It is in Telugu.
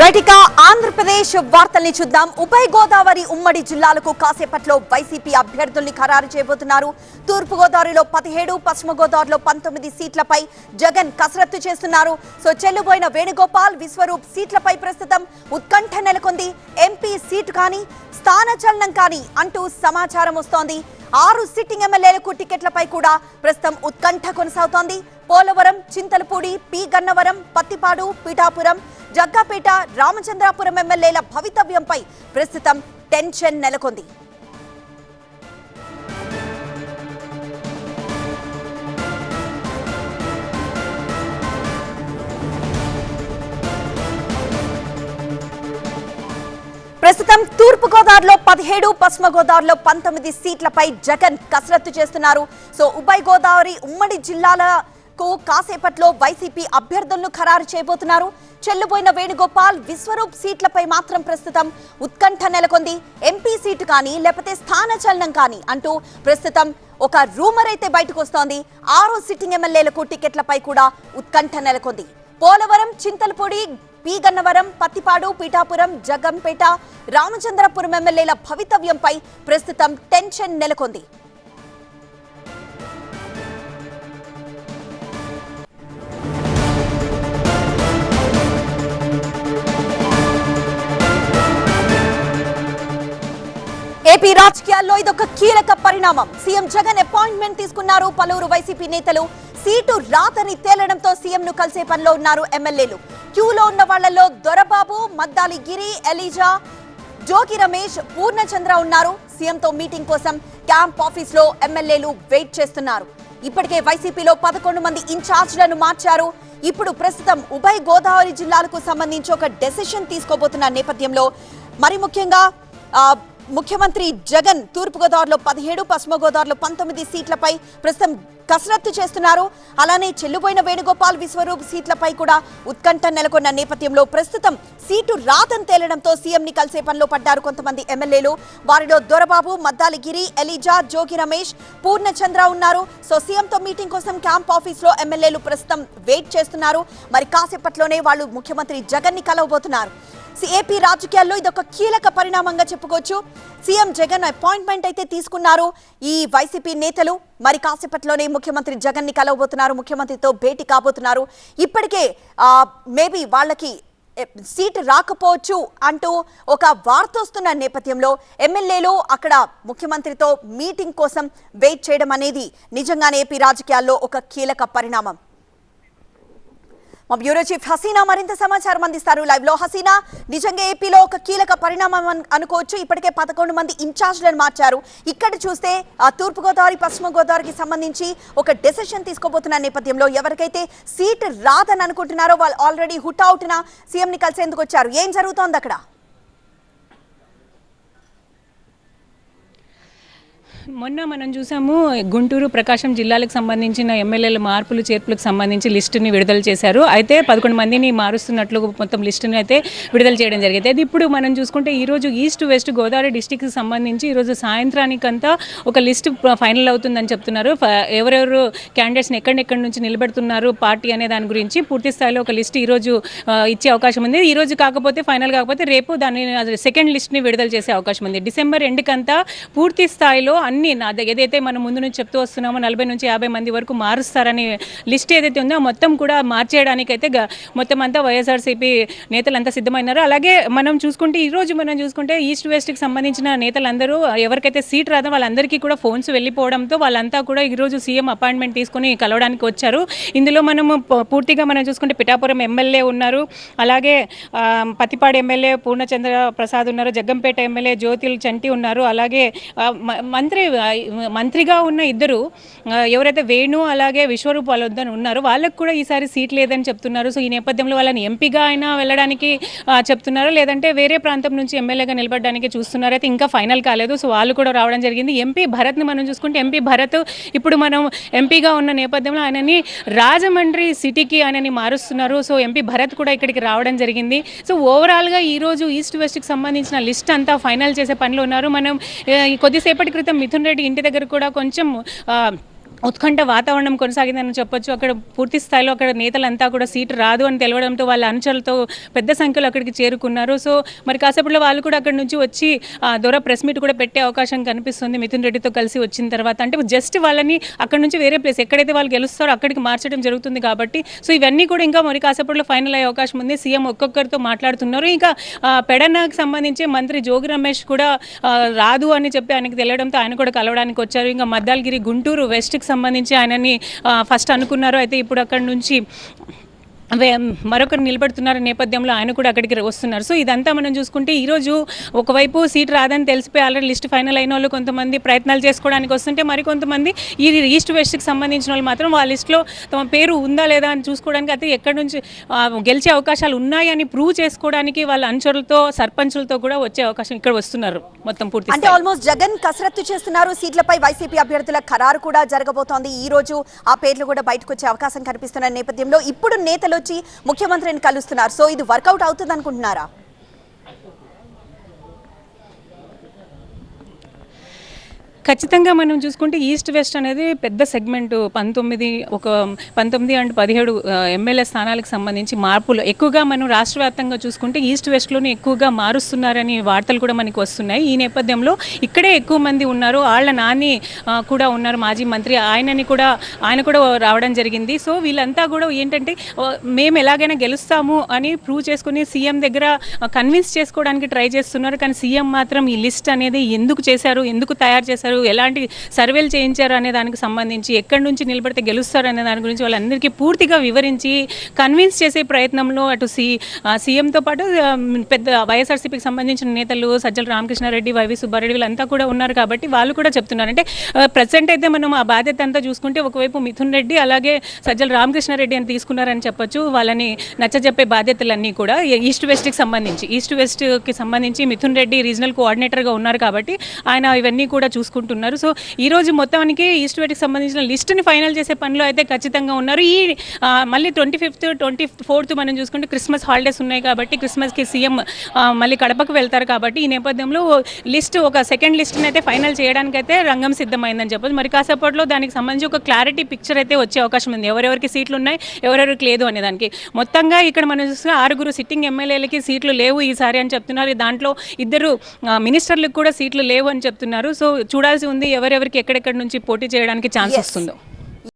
రెటికా ఆంధ్రప్రదేశ్ వార్తల్ని చూద్దాం. ఉభయ గోదావరి ఉమ్మడి జిల్లాలకు కాసేపట్లో వైసీపీ అభ్యర్థుల్ని ఖరారు చేయబోతున్నారు. తూర్పు గోదావరిలో పదిహేడు పశ్చిమ గోదావరిలో పంతొమ్మిది సీట్లపై జగన్ కసరత్తు చేస్తున్నారు. సో చెల్లుబోయిన వేణుగోపాల్ విశ్వరూప్ సీట్లపై ప్రస్తుతం ఉత్కంఠ నెలకొంది. ఎంపీ సీటు కానీ స్థానచలనం కానీ అంటూ సమాచారం వస్తోంది. ఆరు సిట్టింగ్ ఎమ్మెల్యేలకు టికెట్లపై కూడా ప్రస్తుతం ఉత్కంఠ కొనసాగుతోంది. పోలవరం చింతలపూడి పి గన్నవరం పత్తిపాడు పీఠాపురం జగ్గాపేట రామచంద్రాపురం ఎమ్మెల్యేల భవితవ్యంపై ప్రస్తుతం టెన్షన్ నెలకొంది. ప్రస్తుతం తూర్పు గోదావరిలో పదిహేడు పశ్చిమ గోదావరిలో పంతొమ్మిది సీట్లపై జగన్ కసరత్తు చేస్తున్నారు. సో ఉభయ గోదావరి ఉమ్మడి జిల్లాల కు కాసేపట్లో వైసీపీ అభ్యర్థులను ఖరారు చేయబోతున్నారు. చెల్లుబోయిన వేణుగోపాల్ విశ్వరూప్ సీట్లపై మాత్రం ప్రస్తుతం ఉత్కంఠ నెలకొంది. ఎంపీ సీటు కానీ లేకపోతే స్థానచలనం కానీ అంటూ ప్రస్తుతం ఒక రూమర్ అయితే బయటకు వస్తోంది. ఆరో సిట్టింగ్ ఎమ్మెల్యేలకు టికెట్లపై కూడా ఉత్కంఠ నెలకొంది. పోలవరం చింతలపూడి పి గన్నవరం పత్తిపాడు పీఠాపురం జగంపేట రామచంద్రపురం ఎమ్మెల్యేల భవితవ్యంపై ప్రస్తుతం టెన్షన్ నెలకొంది. ఏపీ రాజకీయాల్లో ఇదొక కీలక పరిణామం. సీఎం జగన్ అపాయింట్మెంట్ తీసుకున్నారు పలువురు వైసీపీ నేతలు. సీటు రాతని తేలడంతో సీఎం ను కలిసే పనిలో ఉన్నారు ఎమ్మెల్యేలు. క్యూలో ఉన్న వాళ్ళలో దొరబాబు మద్దాలి గిరి ఎలీజా జోగి రమేష్ పూర్ణచంద్ర ఉన్నారు. సీఎంతో మీటింగ్ కోసం క్యాంప్ ఆఫీస్లో ఎమ్మెల్యేలు వెయిట్ చేస్తున్నారు. ఇప్పటికే వైసీపీలో పదకొండు మంది ఇన్ఛార్జ్లను మార్చారు. ఇప్పుడు ప్రస్తుతం ఉభయ గోదావరి జిల్లాలకు సంబంధించి ఒక డెసిషన్ తీసుకోబోతున్న నేపథ్యంలో మరి ముఖ్యంగా ముఖ్యమంత్రి జగన్ తూర్పుగోదావరిలో పదిహేడు పశ్చిమ గోదావరిలో పంతొమ్మిది సీట్లపై ప్రస్తుతం కసరత్తు చేస్తున్నారు. అలానే చెల్లుబోయిన వేణుగోపాల్ విశ్వరూప్ సీట్లపై కూడా ఉత్కంఠ నెలకొన్న నేపథ్యంలో ప్రస్తుతం సీటు రాతం తేలడంతో సీఎంని కలిసే పనిలో పడ్డారు కొంతమంది ఎమ్మెల్యేలు. వారిలో దొరబాబు మద్దాలిగిరి ఎలిజా జోగి రమేష్ పూర్ణచంద్ర ఉన్నారు. సో సీఎంతో మీటింగ్ కోసం క్యాంప్ ఆఫీస్లో ఎమ్మెల్యేలు ప్రస్తుతం వెయిట్ చేస్తున్నారు. మరి కాసేపట్లోనే వాళ్ళు ముఖ్యమంత్రి జగన్ని కలవబోతున్నారు. ఏపీ రాజకీయాల్లో ఇదొక కీలక పరిణామంగా చెప్పుకోవచ్చు. సీఎం జగన్ అపాయింట్మెంట్ అయితే తీసుకున్నారు. ఈ వైసీపీ నేతలు మరి కాసేపట్లోనే ముఖ్యమంత్రి జగన్ని కలవబోతున్నారు. ముఖ్యమంత్రితో భేటీ కాబోతున్నారు. ఇప్పటికే మేబీ వాళ్ళకి సీట్ రాకపోవచ్చు అంటూ ఒక వార్త వస్తున్న నేపథ్యంలో ఎమ్మెల్యేలు అక్కడ ముఖ్యమంత్రితో మీటింగ్ కోసం వెయిట్ చేయడం అనేది నిజంగానే ఏపీ రాజకీయాల్లో ఒక కీలక పరిణామం. మా బ్యూరో చీఫ్ హసీనా మరింత సమాచారం అందిస్తారు. లైవ్లో హసీనా నిజంగా ఏపీలో ఒక కీలక పరిణామం అనుకోవచ్చు. ఇప్పటికే పదకొండు మంది ఇన్ఛార్జ్లను మార్చారు. ఇక్కడ చూస్తే ఆ, తూర్పు గోదావరి పశ్చిమ గోదావరికి సంబంధించి ఒక డెసిషన్ తీసుకోబోతున్న నేపథ్యంలో ఎవరికైతే సీట్ రాదని అనుకుంటున్నారో వాళ్ళు ఆల్రెడీ హుట్అవుట్న సీఎంని కలిసేందుకు వచ్చారు. ఏం జరుగుతోంది అక్కడ మొన్న మనం చూసాము గుంటూరు ప్రకాశం జిల్లాలకు సంబంధించిన ఎమ్మెల్యేల మార్పులు చేర్పులకు సంబంధించి లిస్టుని విడుదల చేశారు. అయితే పదకొండు మందిని మారుస్తున్నట్లు మొత్తం లిస్టుని అయితే విడుదల చేయడం జరిగింది. అయితే ఇప్పుడు మనం చూసుకుంటే ఈరోజు ఈస్ట్ వెస్ట్ గోదావరి డిస్టిక్కి సంబంధించి ఈరోజు సాయంత్రానికంతా ఒక లిస్ట్ ఫైనల్ అవుతుందని చెప్తున్నారు. ఎవరెవరు క్యాండిడేట్స్ని ఎక్కడెక్కడి నుంచి నిలబెడుతున్నారు పార్టీ అనే దాని గురించి పూర్తి స్థాయిలో ఒక లిస్ట్ ఈరోజు ఇచ్చే అవకాశం ఉంది. ఈరోజు కాకపోతే ఫైనల్ కాకపోతే రేపు దాన్ని సెకండ్ లిస్ట్ని విడుదల చేసే అవకాశం ఉంది. డిసెంబర్ ఎండుకంతా పూర్తి స్థాయిలో అన్ని నా ఏదైతే మనం ముందు నుంచి చెప్తూ వస్తున్నామో నలభై నుంచి యాభై మంది వరకు మారుస్తారని లిస్ట్ ఏదైతే ఉందో మొత్తం కూడా మార్చేయడానికైతే అయితే మొత్తం అంతా వైఎస్ఆర్సీపీ నేతలంతా సిద్ధమైనారు. అలాగే మనం చూసుకుంటే ఈ రోజు మనం చూసుకుంటే ఈస్ట్ వెస్ట్కి సంబంధించిన నేతలందరూ ఎవరికైతే సీట్ రాదో వాళ్ళందరికీ కూడా ఫోన్స్ వెళ్ళిపోవడంతో వాళ్ళంతా కూడా ఈరోజు సీఎం అపాయింట్మెంట్ తీసుకొని కలవడానికి వచ్చారు. ఇందులో మనము పూర్తిగా మనం చూసుకుంటే పిఠాపురం ఎమ్మెల్యే ఉన్నారు. అలాగే పతిపాడు ఎమ్మెల్యే పూర్ణచంద్ర ప్రసాద్ ఉన్నారు. జగ్గంపేట ఎమ్మెల్యే జ్యోతిల్ చంటి ఉన్నారు. అలాగే మంత్రి మంత్రిగా ఉన్న ఇద్దరు ఎవరైతే వేణు అలాగే విశ్వరూప్ వాళ్ళొద్దని ఉన్నారు వాళ్ళకు కూడా ఈసారి సీట్ లేదని చెప్తున్నారు. సో ఈ నేపథ్యంలో వాళ్ళని ఎంపీగా అయినా వెళ్ళడానికి చెప్తున్నారో చెప్తున్నారు. లేదంటే వేరే ప్రాంతం నుంచి ఎమ్మెల్యేగా నిలబడడానికి చూస్తున్నారు. అయితే ఇంకా ఫైనల్ కాలేదు. సో వాళ్ళు కూడా రావడం జరిగింది. ఎంపీ భరత్ని మనం చూసుకుంటే ఎంపీ భరత్ ఇప్పుడు మనం ఎంపీగా ఉన్న నేపథ్యంలో ఆయనని రాజమండ్రి సిటీకి ఆయనని మారుస్తున్నారు. సో ఎంపీ భరత్ కూడా ఇక్కడికి రావడం జరిగింది. సో ఓవరాల్గా ఈరోజు ఈస్ట్ వెస్ట్కి సంబంధించిన లిస్ట్ అంతా ఫైనల్ చేసే పనిలో ఉన్నారు. మనం కొద్దిసేపటి క్రితం మిథున్ రెడ్డి ఇంటి దగ్గర కూడా కొంచెం ఆ, ఉత్కంఠ వాతావరణం కొనసాగిందని చెప్పొచ్చు. అక్కడ పూర్తి స్థాయిలో అక్కడ నేతలంతా కూడా సీటు రాదు అని తెలవడంతో వాళ్ళ అనుచరులతో పెద్ద సంఖ్యలో అక్కడికి చేరుకున్నారు. సో మరి కాసేపట్లో వాళ్ళు కూడా అక్కడ నుంచి వచ్చి దొర ప్రెస్ మీట్ కూడా పెట్టే అవకాశం కనిపిస్తుంది. మిథున్ రెడ్డితో కలిసి వచ్చిన తర్వాత. అంటే జస్ట్ వాళ్ళని అక్కడ నుంచి వేరే ప్లేస్ ఎక్కడైతే వాళ్ళు గెలుస్తారో అక్కడికి మార్చడం జరుగుతుంది కాబట్టి. సో ఇవన్నీ కూడా ఇంకా మరి కాసేపట్లో ఫైనల్ అయ్యే అవకాశం ఉంది. సీఎం ఒక్కొక్కరితో మాట్లాడుతున్నారు. ఇంకా పెడనాకు పెడనకు సంబంధించి మంత్రి జోగి రమేష్ కూడా రాదు అని చెప్పి ఆయనకు తెలియడంతో ఆయన కూడా కలవడానికి వచ్చారు. ఇంకా మద్దాలగిరి గుంటూరు వెస్ట్కి సంబంధించి ఆయనని ఫస్ట్ అనుకున్నారు అయితే ఇప్పుడు అక్కడ నుంచి మరొకరు నిలబడుతున్నారు నేపథ్యంలో ఆయన కూడా అక్కడికి వస్తున్నారు. సో ఇదంతా మనం చూసుకుంటే ఈరోజు ఒకవైపు సీట్ రాదని తెలిసిపోయి ఆల్రెడీ లిస్ట్ ఫైనల్ అయిన వాళ్ళు కొంతమంది ప్రయత్నాలు చేసుకోవడానికి వస్తుంటే మరి కొంతమంది ఈ ఈస్ట్ వెస్ట్కి సంబంధించిన వాళ్ళు మాత్రం వాళ్ళ లిస్ట్లో తమ పేరు ఉందా లేదా అని చూసుకోవడానికి అయితే ఎక్కడి నుంచి గెలిచే అవకాశాలు ఉన్నాయని ప్రూవ్ చేసుకోవడానికి వాళ్ళ అనుచరులతో సర్పంచులతో కూడా వచ్చే అవకాశం ఇక్కడ వస్తున్నారు మొత్తం పూర్తి అంటే ఆల్మోస్ట్ జగన్ కసరత్తు చేస్తున్నారు. సీట్లపై వైసీపీ అభ్యర్థుల ఖరారు కూడా జరగబోతోంది. ఈ రోజు ఆ పేర్లు కూడా బయటకు వచ్చే అవకాశం కనిపిస్తున్న నేపథ్యంలో ఇప్పుడు నేతలు వచ్చి ముఖ్యమంత్రిని కలుస్తున్నారు. సో ఇది వర్కౌట్ అవుతుంది అనుకుంటున్నారా ఖచ్చితంగా మనం చూసుకుంటే ఈస్ట్ వెస్ట్ అనేది పెద్ద సెగ్మెంట్. పంతొమ్మిది ఒక పంతొమ్మిది అండ్ పదిహేడు ఎమ్మెల్యే స్థానాలకు సంబంధించి మార్పులు. ఎక్కువగా మనం రాష్ట్ర వ్యాప్తంగా చూసుకుంటే ఈస్ట్ వెస్ట్లోనే ఎక్కువగా మారుస్తున్నారని వార్తలు కూడా మనకి వస్తున్నాయి. ఈ నేపథ్యంలో ఇక్కడే ఎక్కువ మంది ఉన్నారు. వాళ్ళ నాని కూడా ఉన్నారు మాజీ మంత్రి. ఆయనని కూడా ఆయన కూడా రావడం జరిగింది. సో వీళ్ళంతా కూడా ఏంటంటే మేము ఎలాగైనా గెలుస్తాము అని ప్రూవ్ చేసుకుని సీఎం దగ్గర కన్విన్స్ చేసుకోవడానికి ట్రై చేస్తున్నారు. కానీ సీఎం మాత్రం ఈ లిస్ట్ అనేది ఎందుకు చేశారు ఎందుకు తయారు చేశారు ఎలాంటి సర్వేలు చేయించారు అనే దానికి సంబంధించి ఎక్కడి నుంచి నిలబడితే గెలుస్తారు అనే దాని గురించి వాళ్ళందరికీ పూర్తిగా వివరించి కన్విన్స్ చేసే ప్రయత్నంలో అటు సి సీఎంతో పాటు పెద్ద వైఎస్ఆర్సీపీకి సంబంధించిన నేతలు సజ్జల రామకృష్ణారెడ్డి వైవి సుబ్బారెడ్డి వీళ్ళంతా కూడా ఉన్నారు కాబట్టి వాళ్ళు కూడా చెప్తున్నారు. అంటే ప్రజెంట్ అయితే మనం ఆ బాధ్యత అంతా చూసుకుంటే ఒకవైపు మిథున్ రెడ్డి అలాగే సజ్జల రామకృష్ణారెడ్డి అని తీసుకున్నారని చెప్పొచ్చు. వాళ్ళని నచ్చజెప్పే బాధ్యతలన్నీ కూడా ఈస్ట్ వెస్ట్కి సంబంధించి ఈస్ట్ వెస్ట్కి సంబంధించి మిథున్ రెడ్డి రీజనల్ కోఆర్డినేటర్గా ఉన్నారు కాబట్టి ఆయన ఇవన్నీ కూడా చూసుకుంటూ అనుకుంటున్నారు. సో ఈ రోజు మొత్తానికి ఈస్ట్ వెస్ట్కి సంబంధించిన లిస్ట్ని ఫైనల్ చేసే పనిలో అయితే ఖచ్చితంగా ఉన్నారు. ఈ మళ్ళీ ట్వంటీ ఫిఫ్త్ ట్వంటీ ఫోర్త్ మనం చూసుకుంటే క్రిస్మస్ హాలిడేస్ ఉన్నాయి కాబట్టి క్రిస్మస్కి సీఎం మళ్ళీ కడపకు వెళ్తారు కాబట్టి ఈ నేపథ్యంలో లిస్ట్ ఒక సెకండ్ లిస్ట్ని అయితే ఫైనల్ చేయడానికైతే రంగం సిద్ధమైందని చెప్పొచ్చు. మరి కాసేపట్లో దానికి సంబంధించి ఒక క్లారిటీ పిక్చర్ అయితే వచ్చే అవకాశం ఉంది. ఎవరెవరికి సీట్లు ఉన్నాయి ఎవరెవరికి లేదు అనే దానికి మొత్తంగా ఇక్కడ మనం చూస్తే ఆరుగురు సిట్టింగ్ ఎమ్మెల్యేలకి సీట్లు లేవు ఈసారి అని చెప్తున్నారు. దాంట్లో ఇద్దరు మినిస్టర్లకు కూడా సీట్లు లేవు అని చెప్తున్నారు. సో చూడాల్సి ఉంది ఎవరెవరికి ఎక్కడెక్కడి నుంచి పోటీ చేయడానికి ఛాన్స్. వస్తుందో